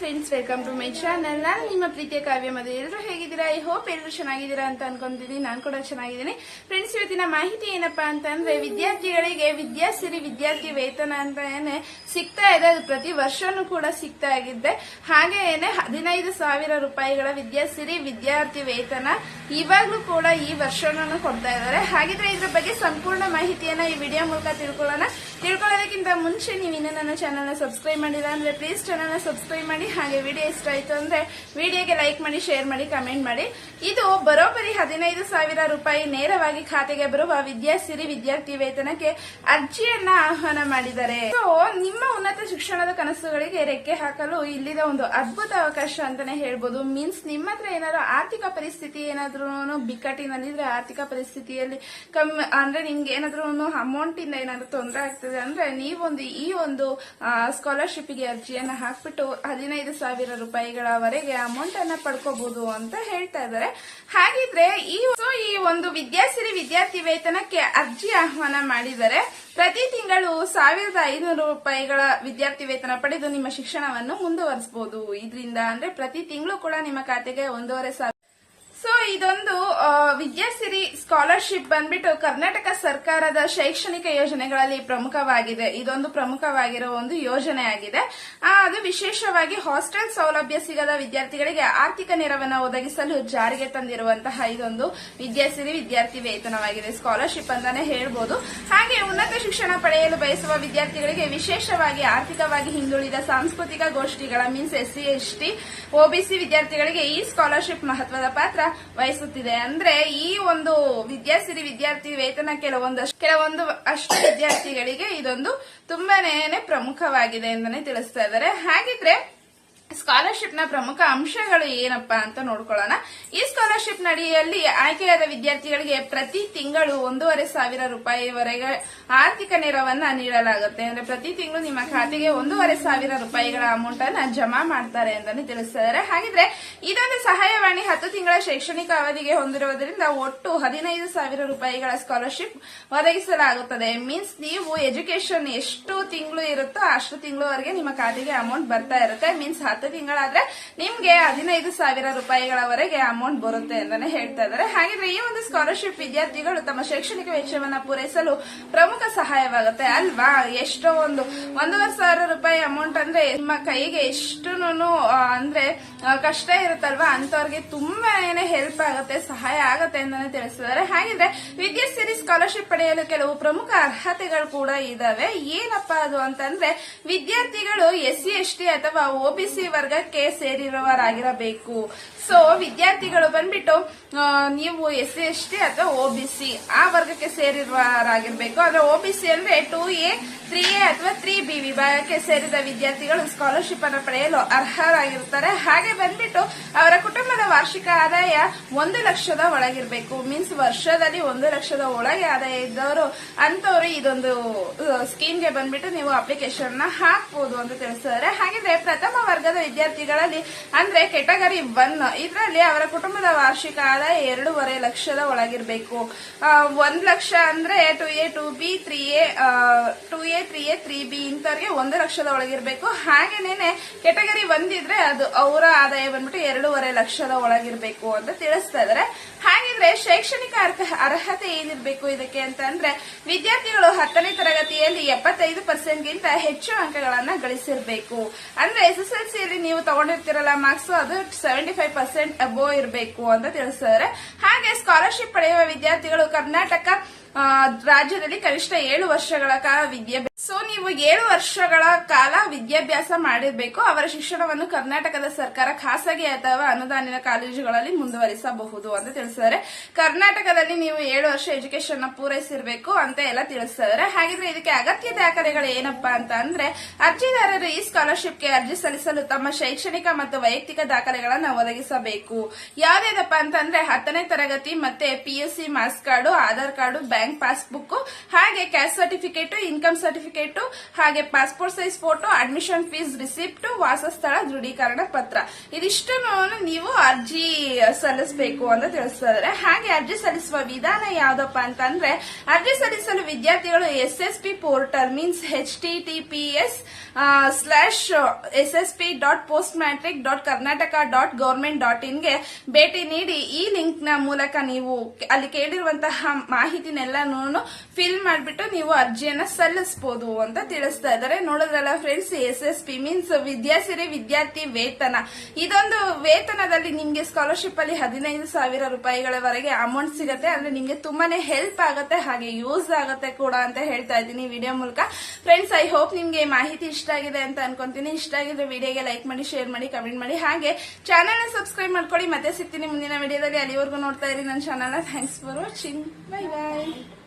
Friends welcome to my channel ನಾನು ನಿಮ್ಮ ಪ್ರೀತಿಯ ಕಾವ್ಯ ಮದುವೆ. ಎಲ್ಲರೂ ಹೇಗಿದ್ದೀರಾ? ಐ ಹೋಪ್ ಎಲ್ಲರೂ ಚೆನ್ನಾಗಿದ್ದೀರಾ ಅಂತ ಅನ್ಕೊಂತೀನಿ ನಾನು ಕೂಡ ಚೆನ್ನಾಗಿದ್ದೀನಿ. ಫ್ರೆಂಡ್ಸ್ ಇವತ್ತಿನ ಮಾಹಿತಿ ಏನಪ್ಪಾ ಅಂತಂದ್ರೆ ವಿದ್ಯಾರ್ಥಿಗಳಿಗೆ ವಿದ್ಯಾಸಿರಿ ವಿದ್ಯಾರ್ಥಿ ವೇತನ ಅಂತ ಏನೇ ಸಿಗ್ತಾ ಇದೆ, ಅದು ಪ್ರತಿ ವರ್ಷನೂ ಕೂಡ ಸಿಗ್ತಾ ಇದ್ದೆ ಹಾಗೆ ಏನೇ ಹದಿನೈದು ಸಾವಿರ ರೂಪಾಯಿಗಳ ವಿದ್ಯಾಸಿರಿ ವಿದ್ಯಾರ್ಥಿ ವೇತನ ಇವಾಗ್ಲೂ ಕೂಡ ಈ ವರ್ಷನೂ ಕೊಡ್ತಾ ಇದ್ದಾರೆ. ಹಾಗಿದ್ರೆ ಇದ್ರ ಬಗ್ಗೆ ಸಂಪೂರ್ಣ ಮಾಹಿತಿಯನ್ನ ಈ ವಿಡಿಯೋ ಮೂಲಕ ತಿಳ್ಕೊಳ್ಳೋಣ. ತಿಳ್ಕೊಳ್ಳೋದಕ್ಕಿಂತ ಮುಂಚೆ ನೀವು ಇನ್ನೂ ನನ್ನ ಚಾನಲ್ನ ಸಬ್ಸ್ಕ್ರೈಬ್ ಮಾಡಿಲ್ಲ ಅಂದರೆ ಪ್ಲೀಸ್ ಚಾನಲ್ನ ಸಬ್ಸ್ಕ್ರೈಬ್ ಮಾಡಿ. ಹಾಗೆ ವಿಡಿಯೋ ಇಷ್ಟ ಆಯ್ತು ಅಂದ್ರೆ ವಿಡಿಯೋಗೆ ಲೈಕ್ ಮಾಡಿ ಶೇರ್ ಮಾಡಿ ಕಮೆಂಟ್ ಮಾಡಿ. ಇದು ಬರೋಬ್ಬರಿ ಹದಿನೈದು ಸಾವಿರ ರೂಪಾಯಿ ನೇರವಾಗಿ ಖಾತೆಗೆ ಬರುವ ವಿದ್ಯಾಸಿರಿ ವಿದ್ಯಾರ್ಥಿ ವೇತನಕ್ಕೆ ಅರ್ಜಿಯನ್ನ ಆಹ್ವಾನ ಮಾಡಿದ್ದಾರೆ. ಸೊ ನಿಮ್ಮ ಶಿಕ್ಷಣದ ಕನಸುಗಳಿಗೆ ರೆಕ್ಕೆ ಹಾಕಲು ಇಲ್ಲಿದ ಒಂದು ಅದ್ಭುತ ಅವಕಾಶ ಅಂತಾನೆ ಹೇಳ್ಬೋದು. ಮೀನ್ಸ್ ನಿಮ್ಮ ಹತ್ರ ಏನಾದ್ರು ಆರ್ಥಿಕ ಪರಿಸ್ಥಿತಿ ಏನಾದ್ರೂ ಬಿಕ್ಕಟ್ಟಿನಲ್ಲಿದ್ರೆ ಆರ್ಥಿಕ ಪರಿಸ್ಥಿತಿಯಲ್ಲಿ ಕಮ್ಮಿ, ಅಂದ್ರೆ ನಿಮ್ಗೆ ಏನಾದ್ರೂ ಅಮೌಂಟ್ ಇಂದ ಏನಾದ್ರು ತೊಂದರೆ ಆಗ್ತದೆ ಅಂದ್ರೆ ನೀವೊಂದು ಈ ಒಂದು ಸ್ಕಾಲರ್ಶಿಪ್ಗೆ ಅರ್ಜಿಯನ್ನ ಹಾಕ್ಬಿಟ್ಟು ಹದಿನೈದು ಸಾವಿರ ರೂಪಾಯಿಗಳವರೆಗೆ ಅಮೌಂಟ್ ಅನ್ನ ಪಡ್ಕೋಬಹುದು ಅಂತ ಹೇಳ್ತಾ ಇದ್ದಾರೆ. ಹಾಗಿದ್ರೆ ಈ ಒಂದು ವಿದ್ಯಾಸಿರಿ ವಿದ್ಯಾರ್ಥಿ ವೇತನಕ್ಕೆ ಅರ್ಜಿ ಆಹ್ವಾನ ಮಾಡಿದ್ದಾರೆ ಪ್ರತಿ ತಿಂಗಳು ಸಾವಿರದ ಐನೂರು ರೂಪಾಯಿಗಳ ವಿದ್ಯಾರ್ಥಿ ವೇತನ ಪಡೆದು ನಿಮ್ಮ ಶಿಕ್ಷಣವನ್ನು ಮುಂದುವರಿಸಬಹುದು. ಇದರಿಂದ ಅಂದ್ರೆ ಪ್ರತಿ ತಿಂಗಳು ಕೂಡ ನಿಮ್ಮ ಖಾತೆಗೆ ಒಂದೂವರೆ ಸಾವಿರ ಸೊ ಇದೊಂದು ವಿದ್ಯಾಸಿರಿ ಸ್ಕಾಲರ್ಶಿಪ್ ಬಂದ್ಬಿಟ್ಟು ಕರ್ನಾಟಕ ಸರ್ಕಾರದ ಶೈಕ್ಷಣಿಕ ಯೋಜನೆಗಳಲ್ಲಿ ಪ್ರಮುಖವಾಗಿದೆ. ಇದೊಂದು ಪ್ರಮುಖವಾಗಿರುವ ಒಂದು ಯೋಜನೆ ಆಗಿದೆ ಅದು ವಿಶೇಷವಾಗಿ ಹಾಸ್ಟೆಲ್ ಸೌಲಭ್ಯ ಸಿಗದ ವಿದ್ಯಾರ್ಥಿಗಳಿಗೆ ಆರ್ಥಿಕ ನೆರವನ್ನು ಒದಗಿಸಲು ಜಾರಿಗೆ ತಂದಿರುವಂತಹ ಇದೊಂದು ವಿದ್ಯಾಸಿರಿ ವಿದ್ಯಾರ್ಥಿ ವೇತನವಾಗಿದೆ. ಸ್ಕಾಲರ್ಶಿಪ್ ಅಂತಾನೆ ಹೇಳ್ಬೋದು. ಹಾಗೆ ಉನ್ನತ ಶಿಕ್ಷಣ ಪಡೆಯಲು ಬಯಸುವ ವಿದ್ಯಾರ್ಥಿಗಳಿಗೆ ವಿಶೇಷವಾಗಿ ಆರ್ಥಿಕವಾಗಿ ಹಿಂದುಳಿದ ಸಾಂಸ್ಕೃತಿಕ ಗೋಷ್ಠಿಗಳ means S C S T OBC ವಿದ್ಯಾರ್ಥಿಗಳಿಗೆ ಈ ಸ್ಕಾಲರ್ಶಿಪ್ ಮಹತ್ವದ ಪಾತ್ರ ವಹಿಸುತ್ತಿದೆ. ಅಂದ್ರೆ ಈ ಒಂದು ವಿದ್ಯಾಸಿರಿ ವಿದ್ಯಾರ್ಥಿ ವೇತನ ಕೆಲವೊಂದಷ್ಟು ಕೆಲವೊಂದು ಅಷ್ಟು ವಿದ್ಯಾರ್ಥಿಗಳಿಗೆ ಇದೊಂದು ತುಂಬಾನೇ ಪ್ರಮುಖವಾಗಿದೆ ಅಂತಾನೆ ತಿಳಿಸ್ತಾ ಇದ್ದಾರೆ. ಹಾಗಿದ್ರೆ ಸ್ಕಾಲರ್ಶಿಪ್ನ ಪ್ರಮುಖ ಅಂಶಗಳು ಏನಪ್ಪಾ ಅಂತ ನೋಡ್ಕೊಳ್ಳೋಣ. ಈ ಸ್ಕಾಲರ್ಶಿಪ್ ನಡಿಯಲ್ಲಿ ಆಯ್ಕೆಯಾದ ವಿದ್ಯಾರ್ಥಿಗಳಿಗೆ ಪ್ರತಿ ತಿಂಗಳು ಒಂದೂವರೆ ಸಾವಿರ ರೂಪಾಯಿವರೆಗೆ ಆರ್ಥಿಕ ನೆರವನ್ನ ನೀಡಲಾಗುತ್ತೆ. ಅಂದ್ರೆ ಪ್ರತಿ ತಿಂಗಳು ನಿಮ್ಮ ಖಾತೆಗೆ ಒಂದೂವರೆ ಸಾವಿರ ರೂಪಾಯಿಗಳ ಅಮೌಂಟ್ ಅನ್ನ ಜಮಾ ಮಾಡ್ತಾರೆ ಅಂತಾನೆ ತಿಳಿಸಿದ್ದಾರೆ. ಹಾಗಿದ್ರೆ ಇದೊಂದು ಸಹಾಯವಾಣಿ ಹತ್ತು ತಿಂಗಳ ಶೈಕ್ಷಣಿಕ ಅವಧಿಗೆ ಹೊಂದಿರುವುದರಿಂದ ಒಟ್ಟು ಹದಿನೈದು ಸಾವಿರ ರೂಪಾಯಿಗಳ ಸ್ಕಾಲರ್ಶಿಪ್ ಒದಗಿಸಲಾಗುತ್ತದೆ. ಮೀನ್ಸ್ ನೀವು ಎಜುಕೇಶನ್ ಎಷ್ಟು ತಿಂಗಳು ಇರುತ್ತೋ ಅಷ್ಟು ತಿಂಗಳವರೆಗೆ ನಿಮ್ಮ ಖಾತೆಗೆ ಅಮೌಂಟ್ ಬರ್ತಾ ಇರುತ್ತೆ. ಮೀನ್ಸ್ ಹತ್ತು ತಿಂಗಳಾದ್ರೆ ನಿಮ್ಗೆ ಹದಿನೈದು ಸಾವಿರ ರೂಪಾಯಿಗಳವರೆಗೆ ಅಮೌಂಟ್ ಬರುತ್ತೆ ಅಂತಾನೆ ಹೇಳ್ತಾ ಇದ್ದಾರೆ. ಹಾಗಿದ್ರೆ ಈ ಒಂದು ಸ್ಕಾಲರ್ಶಿಪ್ ವಿದ್ಯಾರ್ಥಿಗಳು ತಮ್ಮ ಶೈಕ್ಷಣಿಕ ವೆಚ್ಚವನ್ನ ಪೂರೈಸಲು ಪ್ರಮುಖ ಸಹಾಯವಾಗುತ್ತೆ ಅಲ್ವಾ? ಎಷ್ಟೋ ಒಂದು ಒಂದೂವರೆ ಸಾವಿರ ರೂಪಾಯಿ ಅಮೌಂಟ್ ಅಂದ್ರೆ ನಿಮ್ಮ ಕೈಗೆ ಎಷ್ಟು ಅಂದ್ರೆ ಕಷ್ಟ ಇರುತ್ತಲ್ವಾ? ಅಂತವ್ರಿಗೆ ತುಂಬಾನೇ ಹೆಲ್ಪ್ ಆಗುತ್ತೆ, ಸಹಾಯ ಆಗುತ್ತೆ ಅಂತಾನೆ ತಿಳಿಸಿದ್ದಾರೆ. ಹಾಗಿದ್ರೆ ವಿದ್ಯಾಸಿರಿ ಸ್ಕಾಲರ್ಶಿಪ್ ಪಡೆಯಲು ಕೆಲವು ಪ್ರಮುಖ ಅರ್ಹತೆಗಳು ಕೂಡ ಇದಾವೆ. ಏನಪ್ಪಾ ಅದು ಅಂತಂದ್ರೆ ವಿದ್ಯಾರ್ಥಿಗಳು ಎಸ್ ಸಿ ಎಸ್ ಟಿ ಅಥವಾ ಒಬಿಸಿ ವರ್ಗಕ್ಕೆ ಸೇರಿರುವವರಾಗಿರಬೇಕು. ಸೊ ವಿದ್ಯಾರ್ಥಿಗಳು ಬಂದ್ಬಿಟ್ಟು ನೀವು ಎಸ್ ಸಿ ಎಸ್ ಟಿ ಅಥವಾ ಒಬಿಸಿ ಆ ವರ್ಗಕ್ಕೆ ಸೇರಿರುವವರಾಗಿರ್ಬೇಕು. ಅಂದ್ರೆ ಸಿ ಅಂದ್ರೆ ಟೂ ಎ, ತ್ರೀ ಎ ಅಥವಾ ತ್ರೀ ಬಿ ವಿಭಾಗಕ್ಕೆ ಸೇರಿದ ವಿದ್ಯಾರ್ಥಿಗಳು ಸ್ಕಾಲರ್ಶಿಪ್ ಅನ್ನು ಪಡೆಯಲು ಅರ್ಹರಾಗಿರುತ್ತಾರೆ. ಹಾಗೆ ಬಂದ್ಬಿಟ್ಟು, ಅವರ ಕುಟುಂಬದ ವಾರ್ಷಿಕ ಆದಾಯ ಒಂದು ಲಕ್ಷದ ಒಳಗಿರಬೇಕು. ಮೀನ್ಸ್ ವರ್ಷದಲ್ಲಿ ಒಂದು ಲಕ್ಷದ ಒಳಗೆ ಆದಾಯ ಇದ್ದವರು ಅಂತವರು ಇದೊಂದು ಸ್ಕೀಮ್ಗೆ ಬಂದ್ಬಿಟ್ಟು ನೀವು ಅಪ್ಲಿಕೇಶನ್ನ ಹಾಕ್ಬೋದು ಅಂತ ತಿಳಿಸಿದ್ದಾರೆ. ಹಾಗಿದ್ರೆ ಪ್ರಥಮ ವರ್ಗದ ವಿದ್ಯಾರ್ಥಿಗಳಲ್ಲಿ, ಅಂದ್ರೆ ಕೆಟಗರಿ ಒನ್, ಇದರಲ್ಲಿ ಅವರ ಕುಟುಂಬದ ವಾರ್ಷಿಕ ಆದಾಯ ಎರಡೂವರೆ ಲಕ್ಷದ ಒಳಗಿರಬೇಕು. ಒಂದು ಲಕ್ಷ ಅಂದ್ರೆ two A two B three A two A three A three B ಇಂಥವ್ರಿಗೆ ಒಂದು ಲಕ್ಷದ ಒಳಗಿರಬೇಕು. ಹಾಗೇನೇನೆ ಕೆಟಗರಿ ಒಂದಿದ್ರೆ ಅದು ಅವರ ಆದಾಯ ಬಂದ್ಬಿಟ್ಟು ಎರಡೂವರೆ ಲಕ್ಷದ ಒಳಗಿರಬೇಕು ಅಂತ ತಿಳಿಸ್ತಾ ಇದಾರೆ. ಹಾಗಿದ್ರೆ ಶೈಕ್ಷಣಿಕ ಅರ್ಹ- ಅರ್ಹತೆ ಏನಿರ್ಬೇಕು ಇದಕ್ಕೆ ಅಂತ ಅಂದ್ರೆ, ವಿದ್ಯಾರ್ಥಿಗಳು ಹತ್ತನೇ ತರಗತಿಯಲ್ಲಿ ಎಪ್ಪತ್ತೈದು ಪರ್ಸೆಂಟ್ ಗಿಂತ ಹೆಚ್ಚು ಅಂಕಗಳನ್ನ ಗಳಿಸಿರಬೇಕು. ಅಂದ್ರೆ ಎಸ್ ನೀವು ತಗೊಂಡಿರ್ತೀರಲ್ಲ ಮಾರ್ಕ್ಸ್ ಅದು ಸೆವೆಂಟಿ ಫೈವ್ ಪರ್ಸೆಂಟ್ ಅಬೋ ಇರಬೇಕು ಅಂತ ತಿಳಿಸಿದ್ದಾರೆ ಹಾಗೆ ಸ್ಕಾಲರ್ಶಿಪ್ ಪಡೆಯುವ ವಿದ್ಯಾರ್ಥಿಗಳು ಕರ್ನಾಟಕ ರಾಜ್ಯದಲ್ಲಿ ಕನಿಷ್ಠ ಏಳು ವರ್ಷಗಳ ಕಾಲ ವಿದ್ಯಾಭ್ಯಾಸ ಸೊ ನೀವು ಏಳು ವರ್ಷಗಳ ಕಾಲ ವಿದ್ಯಾಭ್ಯಾಸ ಮಾಡಿರಬೇಕು. ಅವರ ಶಿಕ್ಷಣವನ್ನು ಕರ್ನಾಟಕದ ಸರ್ಕಾರ ಖಾಸಗಿ ಅಥವಾ ಅನುದಾನಿತ ಕಾಲೇಜುಗಳಲ್ಲಿ ಮುಂದುವರಿಸಬಹುದು ಅಂತ ತಿಳಿಸಿದ್ದಾರೆ. ಕರ್ನಾಟಕದಲ್ಲಿ ನೀವು ಏಳು ವರ್ಷ ಎಜುಕೇಶನ್ ಪೂರೈಸಿರಬೇಕು ಅಂತ ಎಲ್ಲ ತಿಳಿಸಿದ್ದಾರೆ. ಹಾಗಿದ್ರೆ ಇದಕ್ಕೆ ಅಗತ್ಯ ದಾಖಲೆಗಳು ಏನಪ್ಪಾ ಅಂತ ಅಂದ್ರೆ, ಅರ್ಜಿದಾರರು ಈ ಸ್ಕಾಲರ್ಶಿಪ್ಗೆ ಅರ್ಜಿ ಸಲ್ಲಿಸಲು ತಮ್ಮ ಶೈಕ್ಷಣಿಕ ಮತ್ತು ವೈಯಕ್ತಿಕ ದಾಖಲೆಗಳನ್ನು ಒದಗಿಸಬೇಕು. ಯಾವ್ದೇದಪ್ಪ ಅಂತಂದ್ರೆ ಹತ್ತನೇ ತರಗತಿ ಮತ್ತೆ PUC marks card Aadhaar card bank passbook ಹಾಗೆ caste certificate income certificate certificate ಹಾಗೆ passport size photo admission fees receipt ವಾಸಸ್ಥಳ, ದೃಢೀಕರಣ ಪತ್ರ. ಇದಿಷ್ಟನ್ನು ನೀವು ಅರ್ಜಿ ಸಲ್ಲಿಸಬೇಕು ಅಂತ ತಿಳಿಸ್ತಾರೆ ಹಾಗೆ ಅರ್ಜಿ ಸಲ್ಲಿಸುವ ವಿಧಾನ ಯಾವ್ದಪ್ಪ ಅಂತಂದ್ರೆ, ಅರ್ಜಿ ಸಲ್ಲಿಸಲು ವಿದ್ಯಾರ್ಥಿಗಳು S S P portal means H T T P S slash S S P dot post matric dot Karnataka dot government dot ಇನ್ಗೆ ಭೇಟಿ ನೀಡಿ ಈ ಲಿಂಕ್ನ ಮೂಲಕ ನೀವು ಅಲ್ಲಿ ಕೇಳಿರುವಂತಹ ಮಾಹಿತಿನೆಲ್ಲಾನು ಫಿಲ್ ಮಾಡಿಬಿಟ್ಟು ನೀವು ಅರ್ಜಿಯನ್ನ ಸಲ್ಲಿಸಬಹುದು ಅಂತ ತಿಳಿಸ್ತಾ ಇದ್ದಾರೆ. ನೋಡಿದ್ರಲ್ಲ friends S S P means Vidyasiri ವಿದ್ಯಾರ್ಥಿ ವೇತನ. ಇದೊಂದು ವೇತನದಲ್ಲಿ ನಿಮ್ಗೆ ಸ್ಕಾಲರ್ಶಿಪ್ ಅಲ್ಲಿ ಹದಿನೈದು ಸಾವಿರ ರೂಪಾಯಿಗಳವರೆಗೆ ಅಮೌಂಟ್ ಸಿಗುತ್ತೆ. ಅಂದ್ರೆ ನಿಮ್ಗೆ ತುಂಬಾನೇ ಹೆಲ್ಪ್ ಆಗುತ್ತೆ, ಹಾಗೆ ಯೂಸ್ ಆಗುತ್ತೆ ಕೂಡ ಅಂತ ಹೇಳ್ತಾ ಇದ್ದೀನಿ ವಿಡಿಯೋ ಮೂಲಕ. ಫ್ರೆಂಡ್ಸ್ ಐ ಹೋಪ್ ನಿಮ್ಗೆ ಮಾಹಿತಿ ಇಷ್ಟ ಆಗಿದೆ ಅಂತ ಅನ್ಕೊಂತೀನಿ. ಇಷ್ಟ ಆಗಿದ್ರೆ ವಿಡಿಯೋಗೆ ಲೈಕ್ ಮಾಡಿ ಶೇರ್ ಮಾಡಿ ಕಮೆಂಟ್ ಮಾಡಿ. ಹಾಗೆ ಚಾನೆಲ್ ಸಬ್ಸ್ಕ್ರೈಬ್ ಮಾಡ್ಕೊಳ್ಳಿ. ಮತ್ತೆ ಸಿಗ್ತೀನಿ ಮುಂದಿನ ವಿಡಿಯೋದಲ್ಲಿ ಅಲ್ಲಿವರೆಗೂ ನೋಡ್ತಾ ಇರಿ ನನ್ನ channel thanks for watching bye bye